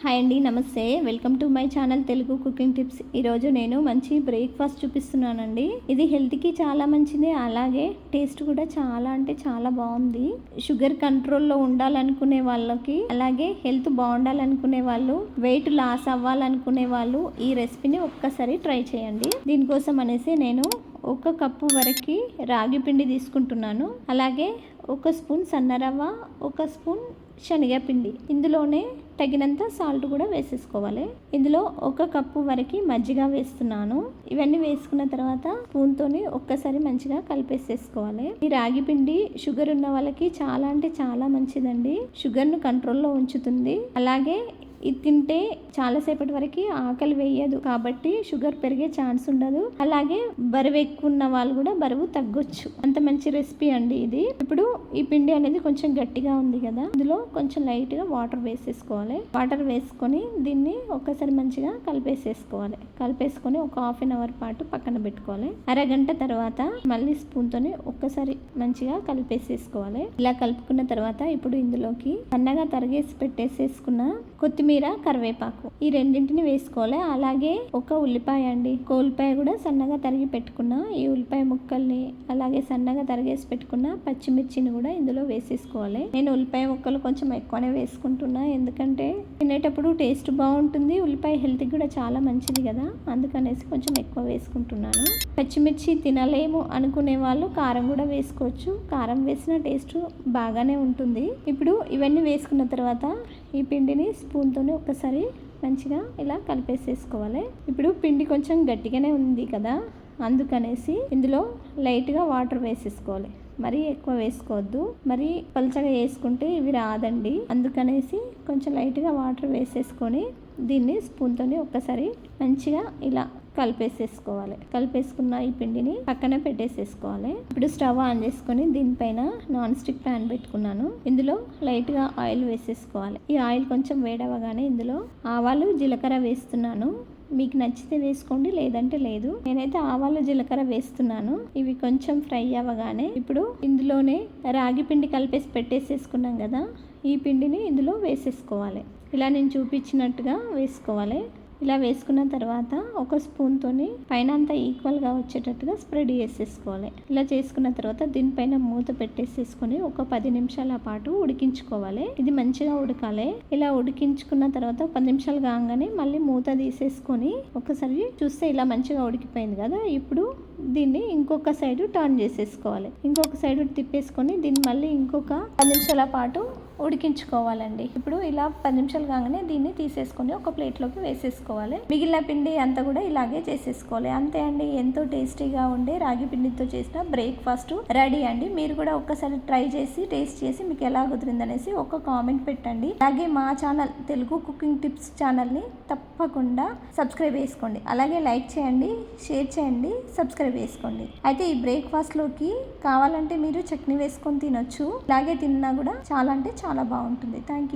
Hi అండి నమస్తే. Welcome to my channel Telugu cooking tips. ఈరోజు నేను మంచి బ్రేక్ఫాస్ట్ చూపిస్తున్నానండి. ఇది హెల్త్కి చాలా మంచిది అలాగే టేస్ట్ కూడా చాలా అంటే చాలా బాగుంది. షుగర్ కంట్రోల్లో ఉండాలనుకునే వాళ్ళకి అలాగే హెల్త్ బాగుండాలనుకునే వాళ్ళు వెయిట్ లాస్ అవ్వాలనుకునే వాళ్ళు ఈ రెసిపీని ఒక్కసారి ట్రై చేయండి. దీనికోసం అనేసి నేను ఒక కప్పు వరకు రాగి పిండి తీసుకుంటున్నాను. అలాగే ఒక స్పూన్ సన్నరవ్వ ఒక స్పూన్ శనగపిండి. ఇందులోనే తగినంత సాల్ట్ కూడా వేసేసుకోవాలి. ఇందులో ఒక కప్పు వరకు మజ్జిగ వేస్తున్నాను. ఇవన్నీ వేసుకున్న తర్వాత స్పూన్తోని ఒక్కసారి మంచిగా కలిపేసేసుకోవాలి. ఈ రాగి పిండి షుగర్ ఉన్న వాళ్ళకి చాలా అంటే చాలా మంచిదండి. షుగర్ను కంట్రోల్లో ఉంచుతుంది. అలాగే ఇది తింటే చాలాసేపటి వరకు ఆకలి వేయదు కాబట్టి షుగర్ పెరిగే ఛాన్స్ ఉండదు. అలాగే బరువు ఎక్కువ ఉన్న వాళ్ళు కూడా బరువు తగ్గొచ్చు. అంత మంచి రెసిపీ అండి ఇది. ఇప్పుడు ఈ పిండి అనేది కొంచెం గట్టిగా ఉంది కదా ఇందులో కొంచెం లైట్గా వాటర్ వేసేసుకోవాలి. వాటర్ వేసుకొని దీన్ని ఒక్కసారి మంచిగా కలిపేసేసుకోవాలి. కలిపేసుకొని ఒక హాఫ్ అన్ అవర్ పాటు పక్కన పెట్టుకోవాలి. అరగంట తర్వాత మళ్ళీ స్పూన్ తోని ఒక్కసారి మంచిగా కలిపేసేసుకోవాలి. ఇలా కలుపుకున్న తర్వాత ఇప్పుడు ఇందులోకి సన్నగా తరిగేసి పెట్టేసేసుకున్న కొత్తిమీర కరివేపాకు. ఈ రెండింటిని వేసుకోవాలి. అలాగే ఒక ఉల్లిపాయ అండి. ఒక ఉల్లిపాయ కూడా సన్నగా తరిగి పెట్టుకున్న ఈ ఉల్లిపాయ ముక్కల్ని అలాగే సన్నగా తరిగేసి పెట్టుకున్న పచ్చిమిర్చిని కూడా ఇందులో వేసేసుకోవాలి. నేను ఉల్లిపాయ ముక్కలు కొంచెం ఎక్కువనే వేసుకుంటున్నా. ఎందుకంటే తినేటప్పుడు టేస్ట్ బాగుంటుంది. ఉల్లిపాయ హెల్త్కి కూడా చాలా మంచిది కదా. అందుకనేసి కొంచెం ఎక్కువ వేసుకుంటున్నాను. పచ్చిమిర్చి తినలేము అనుకునే వాళ్ళు కారం కూడా వేసుకోవచ్చు. కారం వేసిన టేస్ట్ బాగానే ఉంటుంది. ఇప్పుడు ఇవన్నీ వేసుకున్న తర్వాత ఈ పిండిని స్పూన్తో తీసుకొని ఒకసారి మంచిగా ఇలా కలిపేసేసుకోవాలి. ఇప్పుడు పిండి కొంచెం గట్టిగానే ఉంది కదా అందుకనేసి ఇందులో లైట్గా వాటర్ వేసేసుకోవాలి. మరీ ఎక్కువ వేసుకోవద్దు. మరీ పలుచగా వేసుకుంటే ఇవి రాదండి. అందుకనేసి కొంచెం లైట్గా వాటర్ వేసేసుకొని దీన్ని స్పూన్తోని ఒక్కసారి మంచిగా ఇలా కలిపేసేసుకోవాలి. కలిపేసుకున్న ఈ పిండిని పక్కన పెట్టేసేసుకోవాలి. ఇప్పుడు స్టవ్ ఆన్ చేసుకొని దీనిపైన నాన్ స్టిక్ ప్యాన్ పెట్టుకున్నాను. ఇందులో లైట్గా ఆయిల్ వేసేసుకోవాలి. ఈ ఆయిల్ కొంచెం వేడవగానే ఇందులో ఆవాలు జీలకర్ర వేస్తున్నాను. మీకు నచ్చితే వేసుకోండి లేదంటే లేదు. నేనైతే ఆవాలు జీలకర్ర వేస్తున్నాను. ఇవి కొంచెం ఫ్రై అవ్వగానే ఇప్పుడు ఇందులోనే రాగి పిండి కలిపేసి పెట్టేసేసుకున్నాం కదా ఈ పిండిని ఇందులో వేసేసుకోవాలి. ఇలా నేను చూపించినట్టుగా వేసుకోవాలి. ఇలా వేసుకున్న తర్వాత ఒక స్పూన్తోని పైన అంతా ఈక్వల్గా వచ్చేటట్టుగా స్ప్రెడ్ చేసేసుకోవాలి. ఇలా చేసుకున్న తర్వాత దీనిపైన మూత పెట్టేసేసుకొని ఒక పది నిమిషాల పాటు ఉడికించుకోవాలి. ఇది మంచిగా ఉడకాలి. ఇలా ఉడికించుకున్న తర్వాత పది నిమిషాలు కాగానే మళ్ళీ మూత తీసేసుకొని ఒకసారి చూస్తే ఇలా మంచిగా ఉడికిపోయింది కదా. ఇప్పుడు దీన్ని ఇంకొక సైడ్ టర్న్ చేసేసుకోవాలి. ఇంకొక సైడ్ తిప్పేసుకొని దీన్ని మళ్ళీ ఇంకొక పది నిమిషాల పాటు ఉడికించుకోవాలండి. ఇప్పుడు ఇలా పది నిమిషాలు కాగానే దీన్ని తీసేసుకొని ఒక ప్లేట్లోకి వేసేసుకోవాలి. మిగిలిన పిండి అంతా కూడా ఇలాగే చేసేసుకోవాలి. అంతే అండి ఎంతో టేస్టీగా ఉండే రాగి పిండితో చేసిన బ్రేక్ఫాస్ట్ రెడీ అండి. మీరు కూడా ఒక్కసారి ట్రై చేసి టేస్ట్ చేసి మీకు ఎలా కుదిరిందనేసి ఒక కామెంట్ పెట్టండి. అలాగే మా ఛానల్ తెలుగు కుకింగ్ టిప్స్ ఛానల్ని తప్పకుండా సబ్స్క్రైబ్ చేసుకోండి. అలాగే లైక్ చేయండి షేర్ చేయండి సబ్స్క్రైబ్ చేసుకోండి. అయితే ఈ బ్రేక్ఫాస్ట్లోకి కావాలంటే మీరు చట్నీ వేసుకొని తినొచ్చు. ఇలాగే తిన్నా కూడా చాలా అంటే చాలా బాగుంటుంది. Thank you